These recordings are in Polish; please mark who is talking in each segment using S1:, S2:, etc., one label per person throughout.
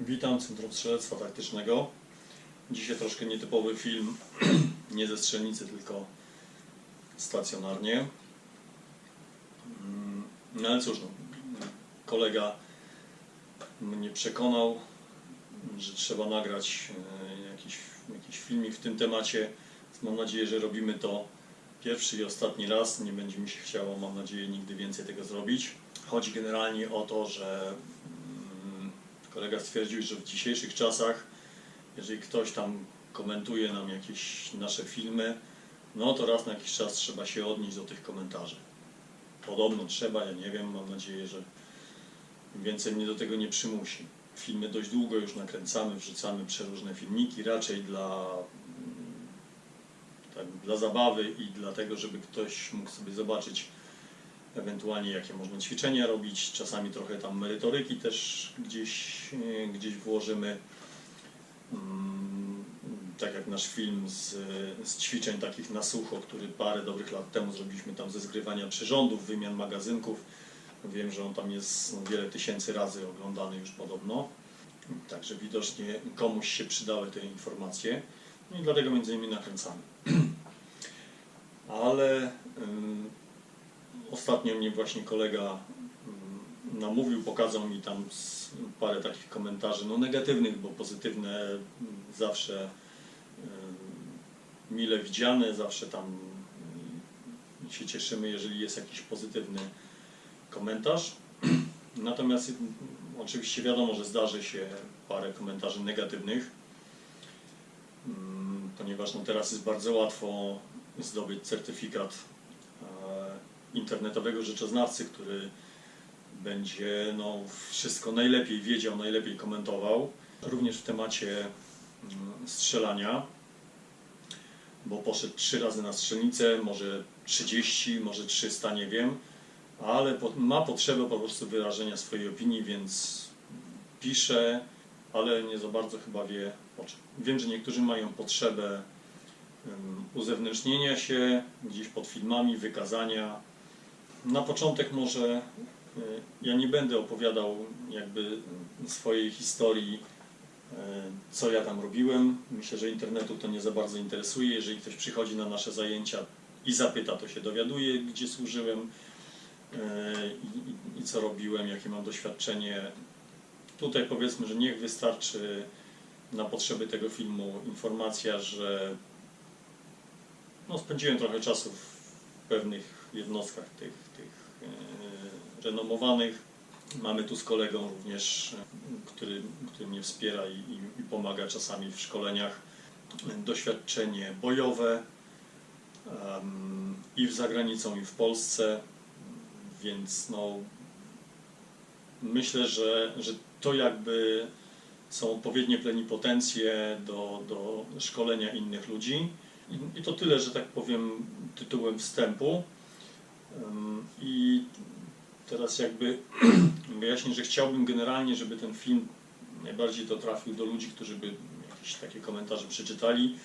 S1: Witam, Centrum Strzelectwa Taktycznego. Dzisiaj troszkę nietypowy film, nie ze strzelnicy, tylko stacjonarnie. Mm, No ale cóż, no, kolega mnie przekonał, że trzeba nagrać e, jakiś, jakiś filmik w tym temacie. Mam nadzieję, że robimy to pierwszy i ostatni raz. Nie będzie mi się chciało, mam nadzieję, nigdy więcej tego zrobić. Chodzi generalnie o to, że kolega stwierdził, że w dzisiejszych czasach, jeżeli ktoś tam komentuje nam jakieś nasze filmy, no to raz na jakiś czas trzeba się odnieść do tych komentarzy. Podobno trzeba, ja nie wiem, mam nadzieję, że więcej mnie do tego nie przymusi. Filmy dość długo już nakręcamy, wrzucamy przeróżne filmiki, raczej dla, mm, tak, dla zabawy i dlatego, żeby ktoś mógł sobie zobaczyć ewentualnie jakie można ćwiczenia robić, czasami trochę tam merytoryki też gdzieś, e, gdzieś włożymy. Mm, Tak jak nasz film z, z ćwiczeń takich na sucho, który parę dobrych lat temu zrobiliśmy tam ze zgrywania przyrządów, wymian magazynków. Wiem, że on tam jest no, wiele tysięcy razy oglądany już podobno. Także widocznie komuś się przydały te informacje. No i dlatego między innymi nakręcamy. Ale ostatnio mnie właśnie kolega ym, namówił, pokazał mi tam parę takich komentarzy, no negatywnych, bo pozytywne ym, zawsze mile widziane, zawsze tam ym, się cieszymy, jeżeli jest jakiś pozytywny komentarz. Natomiast oczywiście wiadomo, że zdarzy się parę komentarzy negatywnych, ponieważ no teraz jest bardzo łatwo zdobyć certyfikat internetowego rzeczoznawcy, który będzie no, wszystko najlepiej wiedział, najlepiej komentował. Również w temacie mm, strzelania, bo poszedł trzy razy na strzelnicę, może 30, może 300, nie wiem, ale ma potrzebę po prostu wyrażenia swojej opinii, więc pisze, ale nie za bardzo chyba wie o czym. Wiem, że niektórzy mają potrzebę uzewnętrznienia się gdzieś pod filmami, wykazania. Na początek może y, ja nie będę opowiadał jakby swojej historii, y, co ja tam robiłem. Myślę, że internetu to nie za bardzo interesuje. Jeżeli ktoś przychodzi na nasze zajęcia i zapyta, to się dowiaduje, gdzie służyłem y, i, i, co robiłem, jakie mam doświadczenie. Tutaj powiedzmy, że niech wystarczy na potrzeby tego filmu informacja, że no, spędziłem trochę czasu w pewnych jednostkach tych, tych e, renomowanych. Mamy tu z kolegą również, który, który mnie wspiera i, i, i pomaga czasami w szkoleniach, doświadczenie bojowe em, i za granicą, i w Polsce, więc no, myślę, że, że to jakby są odpowiednie plenipotencje do, do szkolenia innych ludzi. I, I to tyle, że tak powiem, tytułem wstępu. I teraz jakby wyjaśnię, że chciałbym generalnie, żeby ten film najbardziej to trafił do ludzi, którzy by jakieś takie komentarze przeczytali,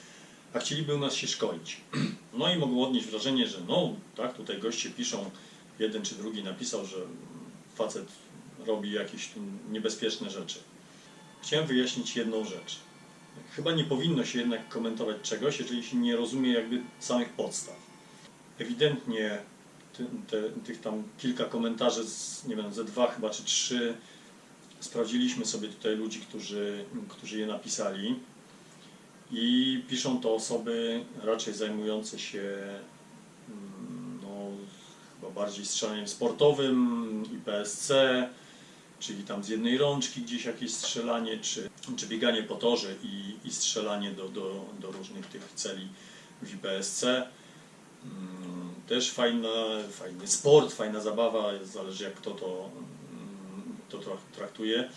S1: a chcieliby u nas się szkolić. No i mogą odnieść wrażenie, że no, tak, tutaj goście piszą, jeden czy drugi napisał, że facet robi jakieś niebezpieczne rzeczy. Chciałem wyjaśnić jedną rzecz. Chyba nie powinno się jednak komentować czegoś, jeżeli się nie rozumie jakby samych podstaw. Ewidentnie ty, te, tych tam kilka komentarzy, z, nie wiem, ze dwa chyba czy trzy, sprawdziliśmy sobie tutaj ludzi, którzy, którzy je napisali i piszą to osoby raczej zajmujące się mm, no, chyba bardziej strzelaniem sportowym i PSC, czyli tam z jednej rączki gdzieś jakieś strzelanie, czy, czy bieganie po torze i, i strzelanie do, do, do różnych tych celi w IPSC. Też fajna, fajny sport, fajna zabawa, zależy jak kto to, mm, to tra- traktuje.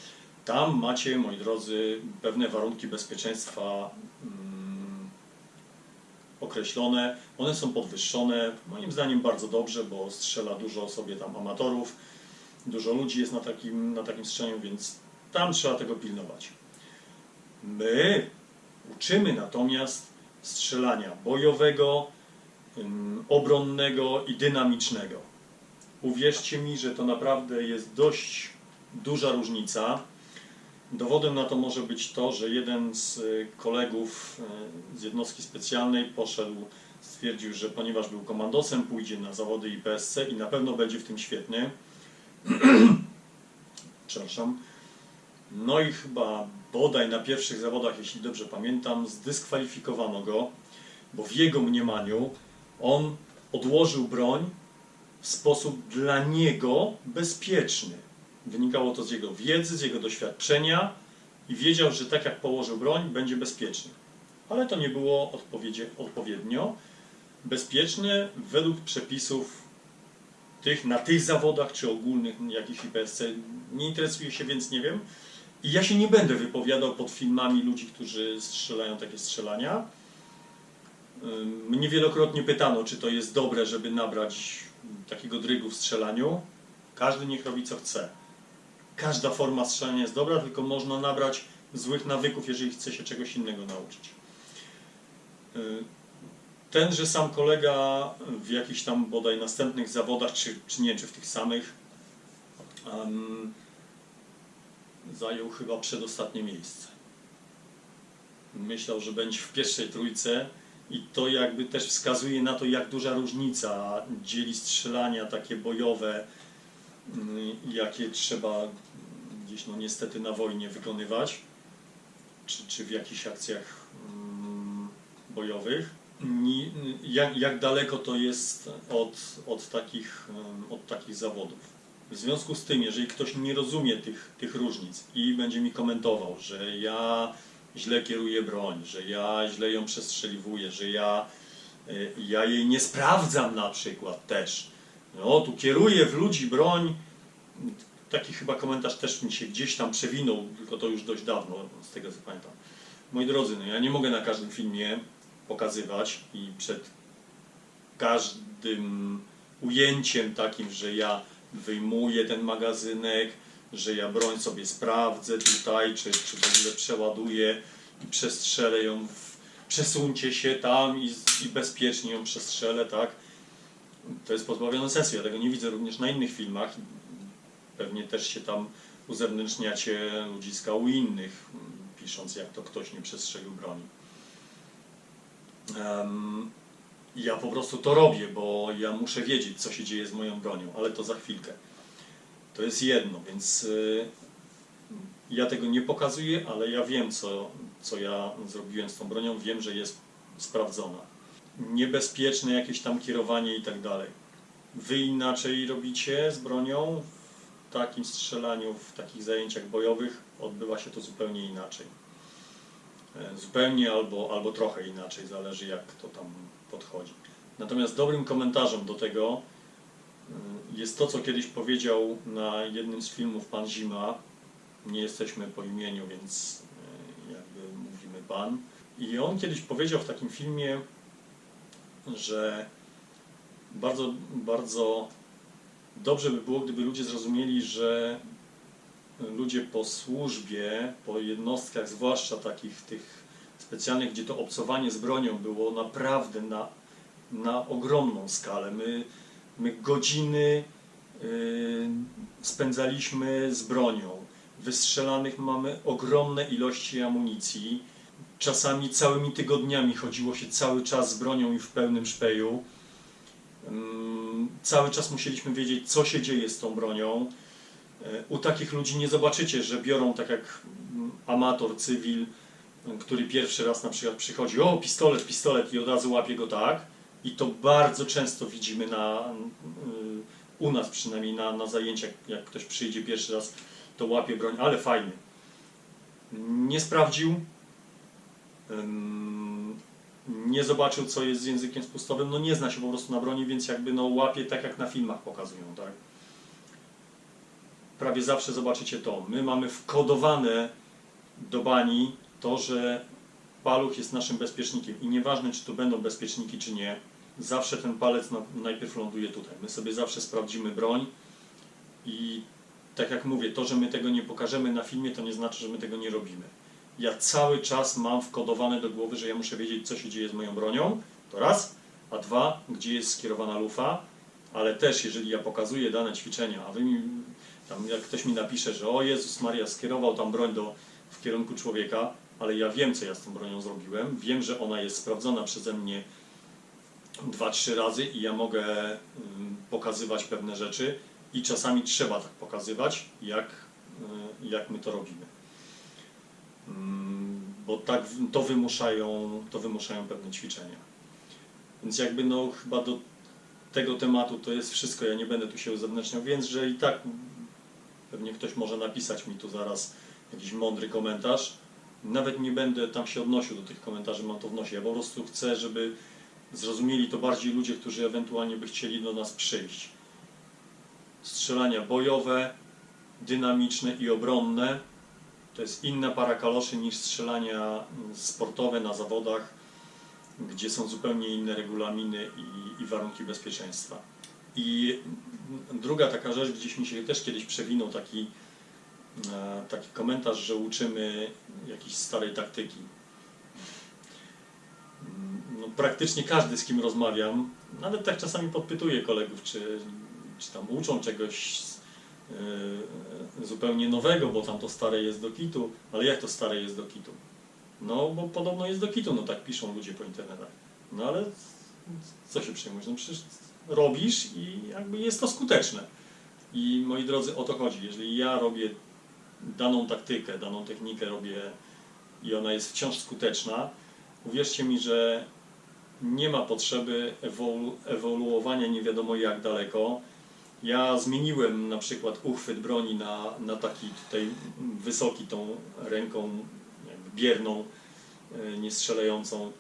S1: Tam macie, moi drodzy, pewne warunki bezpieczeństwa mm, określone. One są podwyższone, moim zdaniem bardzo dobrze, bo strzela dużo sobie tam amatorów dużo ludzi jest na takim, na takim strzelaniu, więc tam trzeba tego pilnować. My uczymy natomiast strzelania bojowego, obronnego i dynamicznego. Uwierzcie mi, że to naprawdę jest dość duża różnica. Dowodem na to może być to, że jeden z y, kolegów y, z jednostki specjalnej poszedł, stwierdził, że ponieważ był komandosem, pójdzie na zawody IPSC i na pewno będzie w tym świetny. Przepraszam. No i chyba bodaj na pierwszych zawodach, jeśli dobrze pamiętam, zdyskwalifikowano go, bo w jego mniemaniu on odłożył broń w sposób dla niego bezpieczny. Wynikało to z jego wiedzy, z jego doświadczenia i wiedział, że tak jak położył broń, będzie bezpieczny. Ale to nie było odpowiednio bezpieczne według przepisów tych na tych zawodach czy ogólnych jakichś IPSC. Nie interesuję się, więc nie wiem. I ja się nie będę wypowiadał pod filmami ludzi, którzy strzelają takie strzelania. Mnie wielokrotnie pytano, czy to jest dobre, żeby nabrać takiego drygu w strzelaniu. Każdy niech robi co chce. Każda forma strzelania jest dobra, tylko można nabrać złych nawyków, jeżeli chce się czegoś innego nauczyć. Tenże sam kolega w jakichś tam bodaj następnych zawodach, czy, czy nie, czy w tych samych, em, zajął chyba przedostatnie miejsce. Myślał, że będzie w pierwszej trójce i to jakby też wskazuje na to, jak duża różnica dzieli strzelania takie bojowe, mm, jakie trzeba gdzieś no niestety na wojnie wykonywać, czy, czy w jakichś akcjach mm, bojowych. Jak, jak daleko to jest od, od, takich, em, od takich zawodów. W związku z tym, jeżeli ktoś nie rozumie tych, tych różnic i będzie mi komentował, że ja źle kieruję broń, że ja źle ją przestrzeliwuję, że ja, y, ja jej nie sprawdzam na przykład też. No, tu kieruję w ludzi broń. Taki chyba komentarz też mi się gdzieś tam przewinął, tylko to już dość dawno, z tego co pamiętam. Moi drodzy, no ja nie mogę na każdym filmie pokazywać i przed każdym ujęciem takim, że ja wyjmuję ten magazynek, że ja broń sobie sprawdzę tutaj, czy, czy w ogóle przeładuję i przestrzelę ją, w, przesuńcie się tam i, i bezpiecznie ją przestrzelę, tak? To jest pozbawione sensu. Ja tego nie widzę również na innych filmach. Pewnie też się tam uzewnętrzniacie ludziska u innych, pisząc jak to ktoś nie przestrzelił broni. Em, ja po prostu to robię, bo ja muszę wiedzieć, co się dzieje z moją bronią, ale to za chwilkę. To jest jedno, więc y, ja tego nie pokazuję, ale ja wiem, co, co ja zrobiłem z tą bronią, wiem, że jest sprawdzona. Niebezpieczne jakieś tam kierowanie i tak dalej. Wy inaczej robicie z bronią, w takim strzelaniu, w takich zajęciach bojowych odbywa się to zupełnie inaczej. E, Zupełnie albo, albo trochę inaczej, zależy jak to tam podchodzi. Natomiast dobrym komentarzem do tego jest to, co kiedyś powiedział na jednym z filmów Pan Zima. Nie jesteśmy po imieniu, więc y, jakby mówimy Pan. I on kiedyś powiedział w takim filmie, że bardzo, bardzo dobrze by było, gdyby ludzie zrozumieli, że ludzie po służbie, po jednostkach, zwłaszcza takich tych specjalnych, gdzie to obcowanie z bronią było naprawdę na, na ogromną skalę. My, my godziny y, spędzaliśmy z bronią. Wystrzelanych mamy ogromne ilości amunicji. Czasami całymi tygodniami chodziło się cały czas z bronią i w pełnym szpeju. Ym, Cały czas musieliśmy wiedzieć, co się dzieje z tą bronią. E, U takich ludzi nie zobaczycie, że biorą tak jak mm, amator, cywil, który pierwszy raz na przykład przychodzi, o pistolet, pistolet i od razu łapie go tak. I to bardzo często widzimy na, y, u nas przynajmniej na, na zajęciach, jak ktoś przyjdzie pierwszy raz, to łapie broń, ale fajny. Nie sprawdził, nie zobaczył co jest z językiem spustowym, no nie zna się po prostu na broni, więc jakby no łapie tak jak na filmach pokazują, tak? prawie zawsze zobaczycie to. My mamy wkodowane do bani to, że paluch jest naszym bezpiecznikiem i nieważne, czy to będą bezpieczniki, czy nie, zawsze ten palec na, najpierw ląduje tutaj. My sobie zawsze sprawdzimy broń i tak jak mówię, to, że my tego nie pokażemy na filmie, to nie znaczy, że my tego nie robimy. Ja cały czas mam wkodowane do głowy, że ja muszę wiedzieć, co się dzieje z moją bronią, to raz, a dwa, gdzie jest skierowana lufa, ale też jeżeli ja pokazuję dane ćwiczenia, a wy mi Tam jak ktoś mi napisze, że o Jezus Maria skierował tam broń do, w kierunku człowieka, ale ja wiem, co ja z tą bronią zrobiłem. Wiem, że ona jest sprawdzona przeze mnie dwa, trzy razy i ja mogę ym, pokazywać pewne rzeczy i czasami trzeba tak pokazywać, jak, y, jak my to robimy. Ym, Bo tak to wymuszają, to wymuszają pewne ćwiczenia. Więc jakby no chyba do tego tematu to jest wszystko. Ja nie będę tu się uzewnętrzniał, więc że i tak pewnie ktoś może napisać mi tu zaraz jakiś mądry komentarz. Nawet nie będę tam się odnosił do tych komentarzy, mam to w nosie. Ja po prostu chcę, żeby zrozumieli to bardziej ludzie, którzy ewentualnie by chcieli do nas przyjść. Strzelania bojowe, dynamiczne i obronne to jest inna para kaloszy niż strzelania mm, sportowe na zawodach, gdzie są zupełnie inne regulaminy i, i warunki bezpieczeństwa. I mm, druga taka rzecz, gdzieś mi się też kiedyś przewinął taki, e, taki komentarz, że uczymy jakiejś starej taktyki. Praktycznie każdy, z kim rozmawiam, nawet tak czasami podpytuję kolegów, czy, czy tam uczą czegoś e, zupełnie nowego, bo tam to stare jest do kitu, ale jak to stare jest do kitu? No, bo podobno jest do kitu, no tak piszą ludzie po internetach. No ale co się przejmujesz? No przecież robisz i jakby jest to skuteczne. I moi drodzy, o to chodzi. Jeżeli ja robię daną taktykę, daną technikę robię i ona jest wciąż skuteczna, uwierzcie mi, że nie ma potrzeby ewolu- ewoluowania nie wiadomo jak daleko. Ja zmieniłem na przykład uchwyt broni na, na taki tutaj wysoki tą ręką bierną, e, niestrzelającą.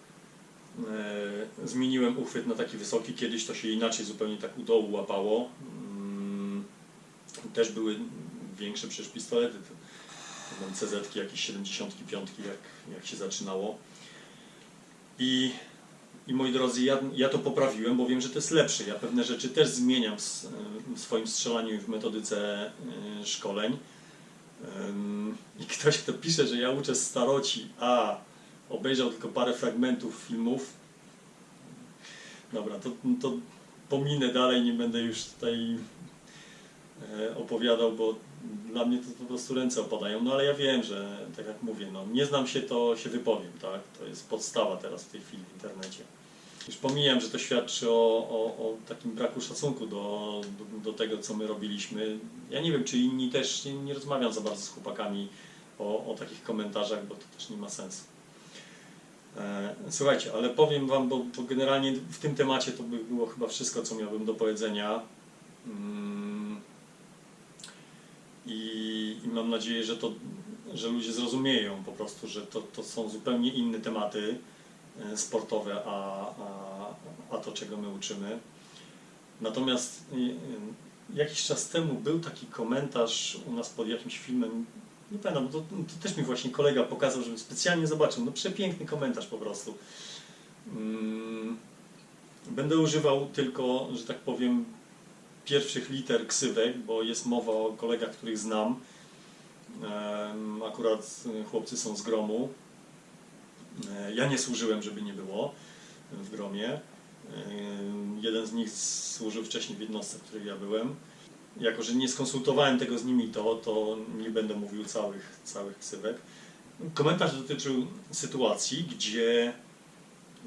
S1: E, Zmieniłem uchwyt na taki wysoki, kiedyś to się inaczej zupełnie tak u dołu łapało. Mm, Też były większe przecież pistolety. To- to Mam CZ jakieś 75, jak, jak się zaczynało. I, I moi drodzy, ja, ja to poprawiłem, bo wiem, że to jest lepsze. Ja pewne rzeczy też zmieniam w, w swoim strzelaniu i w metodyce y, szkoleń. I ktoś, kto pisze, że ja uczę staroci, a obejrzał tylko parę fragmentów filmów, dobra, to, to pominę dalej, nie będę już tutaj e, opowiadał, bo dla mnie to po prostu ręce opadają, no ale ja wiem, że tak jak mówię, no nie znam się, to się wypowiem, tak? To jest podstawa teraz w tej chwili w internecie. Już pomijam, że to świadczy o, o, o takim braku szacunku do, do, do tego, co my robiliśmy. Ja nie wiem, czy inni też, nie, nie rozmawiam za bardzo z chłopakami o, o takich komentarzach, bo to też nie ma sensu. E, Słuchajcie, ale powiem Wam, bo, bo generalnie w tym temacie to by było chyba wszystko, co miałbym do powiedzenia. Mm, I, i mam nadzieję, że, to, że ludzie zrozumieją po prostu, że to, to są zupełnie inne tematy e, sportowe, a, a, a to, czego my uczymy. Natomiast y, y, jakiś czas temu był taki komentarz u nas pod jakimś filmem, nie pamiętam, to, to też mi właśnie kolega pokazał, żebym specjalnie zobaczył. No przepiękny komentarz po prostu. Mm, Będę używał tylko, że tak powiem, pierwszych liter ksywek, bo jest mowa o kolegach, których znam. Akurat y, chłopcy są z gromu. E, Ja nie służyłem, żeby nie było w gromie. Jeden z nich służył wcześniej w jednostce, w której ja byłem. Jako, że nie skonsultowałem tego z nimi, to, to nie będę mówił całych, całych ksywek. Komentarz dotyczył sytuacji, gdzie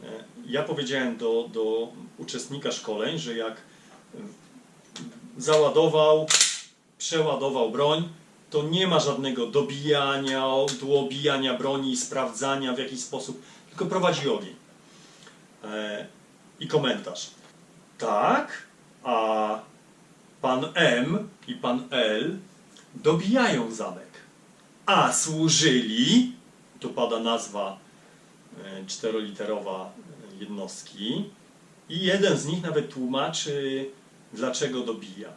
S1: e, ja powiedziałem do, do uczestnika szkoleń, że jak e, załadował, przeładował broń, to nie ma żadnego dobijania, dłubijania broni, sprawdzania w jakiś sposób, tylko prowadzi ogień. E, I komentarz. Tak, a pan M i pan L dobijają zamek. A służyli, tu pada nazwa e, czteroliterowa jednostki, i jeden z nich nawet tłumaczy, dlaczego dobija.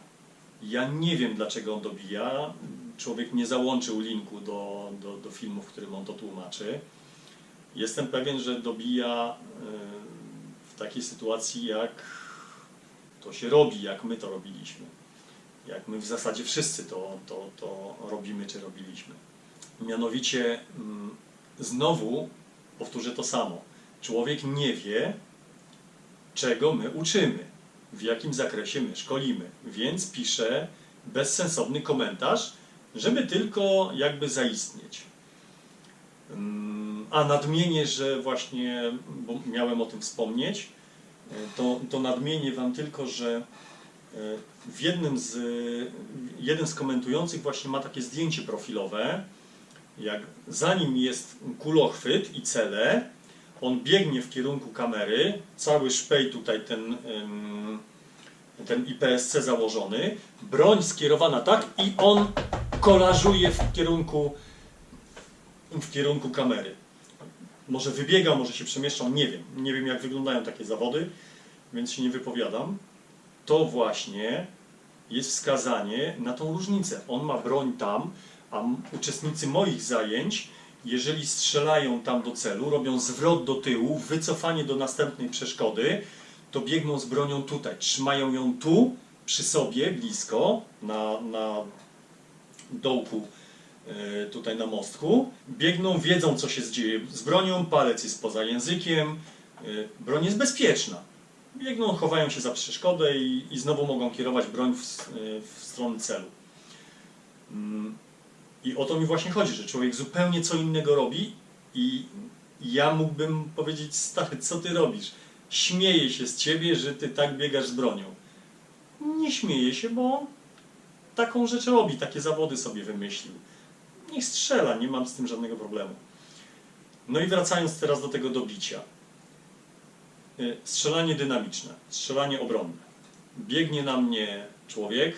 S1: Ja nie wiem, dlaczego on dobija. Człowiek nie załączył linku do, do, do filmu, w którym on to tłumaczy. Jestem pewien, że dobija e, w takiej sytuacji, jak to się robi, jak my to robiliśmy. Jak my w zasadzie wszyscy to, to, to robimy czy robiliśmy. Mianowicie mm, znowu powtórzę to samo. Człowiek nie wie, czego my uczymy, w jakim zakresie my szkolimy, więc pisze bezsensowny komentarz, żeby tylko jakby zaistnieć. Mm, A nadmienię, że właśnie, bo miałem o tym wspomnieć, e, to, to nadmienię Wam tylko, że e, w jednym z, jeden z komentujących właśnie ma takie zdjęcie profilowe, jak za nim jest kulochwyt i cele, on biegnie w kierunku kamery, cały szpej tutaj ten, ten IPSC założony, broń skierowana tak i on kolażuje w kierunku, w kierunku kamery. Może wybiegał, może się przemieszczał, nie wiem. Nie wiem jak wyglądają takie zawody, więc się nie wypowiadam. To właśnie jest wskazanie na tą różnicę. On ma broń tam, a uczestnicy moich zajęć, jeżeli strzelają tam do celu, robią zwrot do tyłu, wycofanie do następnej przeszkody, to biegną z bronią tutaj. Trzymają ją tu, przy sobie, blisko, na, na dołku e, tutaj na mostku. Biegną, wiedzą co się dzieje z bronią, palec jest poza językiem, e, broń jest bezpieczna. Biegną, chowają się za przeszkodę i, i znowu mogą kierować broń w, e, w stronę celu. I o to mi właśnie chodzi, że człowiek zupełnie co innego robi i ja mógłbym powiedzieć, stary, co ty robisz? Śmieję się z ciebie, że ty tak biegasz z bronią. Nie śmieję się, bo taką rzecz robi, takie zawody sobie wymyślił. Niech strzela, nie mam z tym żadnego problemu. No i wracając teraz do tego dobicia. Y, Strzelanie dynamiczne, strzelanie obronne. Biegnie na mnie człowiek.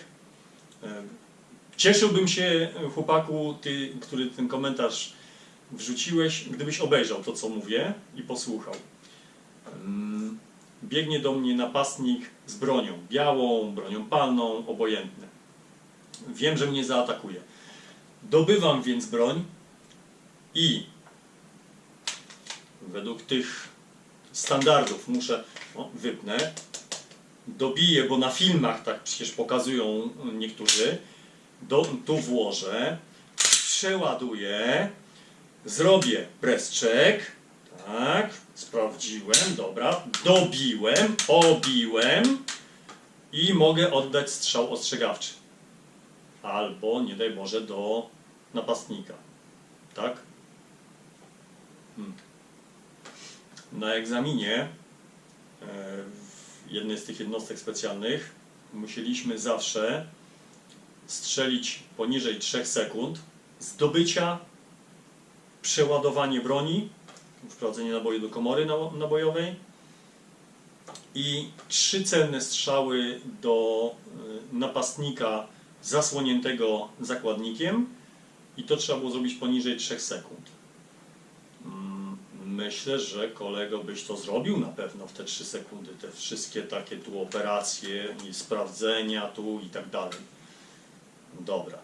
S1: Cieszyłbym się, chłopaku, ty, który ten komentarz wrzuciłeś, gdybyś obejrzał to, co mówię i posłuchał. Ym, Biegnie do mnie napastnik z bronią, białą, bronią palną, obojętne. Wiem, że mnie zaatakuje. Dobywam więc broń i według tych standardów muszę, o, wypnę, dobiję, bo na filmach tak przecież pokazują niektórzy, do, tu włożę, przeładuję, zrobię check, tak, sprawdziłem, dobra, dobiłem, obiłem i mogę oddać strzał ostrzegawczy. Albo, nie daj Boże, do napastnika. Tak? Hmm. Na egzaminie e, w jednej z tych jednostek specjalnych musieliśmy zawsze strzelić poniżej 3 sekund, zdobycia, przeładowanie broni, wprowadzenie naboju do komory nabo- nabojowej i trzy celne strzały do y, napastnika zasłoniętego zakładnikiem i to trzeba było zrobić poniżej 3 sekund. Mm, Myślę, że kolego byś to zrobił na pewno w te 3 sekundy, te wszystkie takie tu operacje i sprawdzenia tu i tak dalej. Dobra.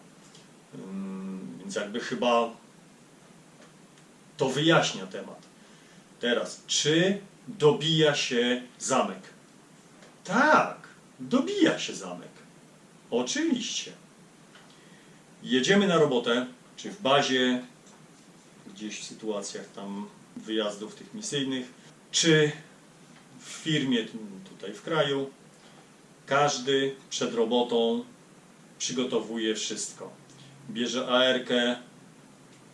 S1: Ym, Więc jakby chyba to wyjaśnia temat. Teraz, czy dobija się zamek? Tak, dobija się zamek. Oczywiście. Jedziemy na robotę, czy w bazie, gdzieś w sytuacjach tam wyjazdów tych misyjnych, czy w firmie tutaj w kraju. Każdy przed robotą przygotowuje wszystko. Bierze ARK,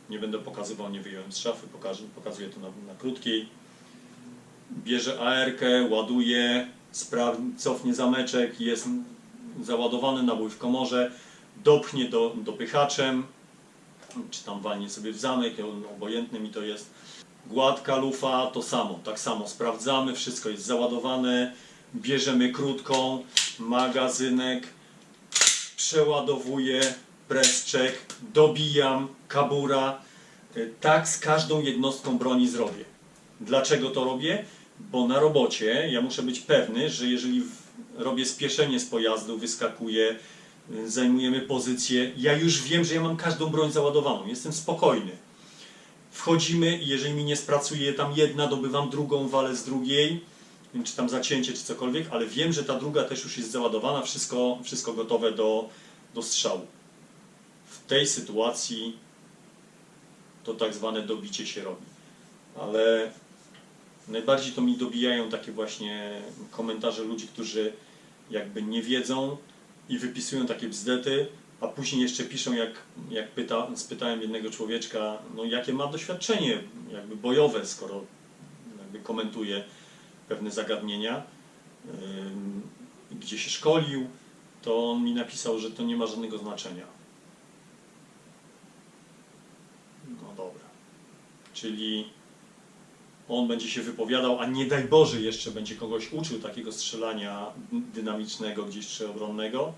S1: nie będę pokazywał, nie wyjąłem z szafy, pokażę, pokazuję to na, na krótkiej. Bierze ARK, ładuje, spraw- cofnie zameczek, jest załadowany nabój w komorze, dopchnie do, dopychaczem, czy tam walnie sobie w zamek, obojętne mi to jest. Gładka lufa, to samo, tak samo sprawdzamy, wszystko jest załadowane, bierzemy krótką, magazynek, przeładowuję, press check, dobijam, kabura. Y, Tak z każdą jednostką broni zrobię. Dlaczego to robię? Bo na robocie ja muszę być pewny, że jeżeli robię spieszenie z pojazdu, wyskakuję, y, zajmujemy pozycję, ja już wiem, że ja mam każdą broń załadowaną, jestem spokojny. Wchodzimy jeżeli mi nie spracuje tam jedna, dobywam drugą, walę z drugiej, czy tam zacięcie, czy cokolwiek, ale wiem, że ta druga też już jest załadowana, wszystko, wszystko gotowe do, do strzału. W tej sytuacji to tak zwane dobicie się robi. Ale najbardziej to mi dobijają takie właśnie komentarze ludzi, którzy jakby nie wiedzą i wypisują takie bzdety, a później jeszcze piszą, jak, jak pyta, spytałem jednego człowieczka, no jakie ma doświadczenie jakby bojowe, skoro jakby komentuje pewne zagadnienia, gdzie się szkolił, to on mi napisał, że to nie ma żadnego znaczenia. No dobra. Czyli on będzie się wypowiadał, a nie daj Boże jeszcze będzie kogoś uczył takiego strzelania dynamicznego gdzieś czy obronnego,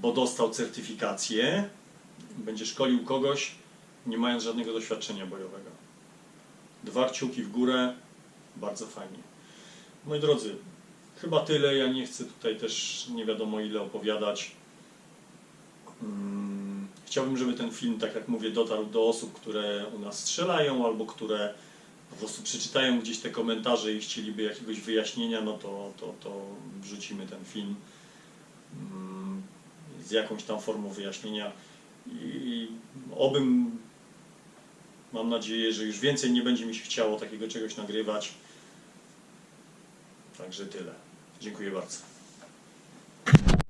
S1: bo dostał certyfikację, będzie szkolił kogoś, nie mając żadnego doświadczenia bojowego. Dwa kciuki w górę, bardzo fajnie. Moi drodzy, chyba tyle. Ja nie chcę tutaj też nie wiadomo ile opowiadać. Mm, Chciałbym, żeby ten film, tak jak mówię, dotarł do osób, które u nas strzelają albo które po prostu przeczytają gdzieś te komentarze i chcieliby jakiegoś wyjaśnienia, no to, to, to wrzucimy ten film mm, z jakąś tam formą wyjaśnienia i obym mam nadzieję, że już więcej nie będzie mi się chciało takiego czegoś nagrywać. Także tyle. Dziękuję bardzo.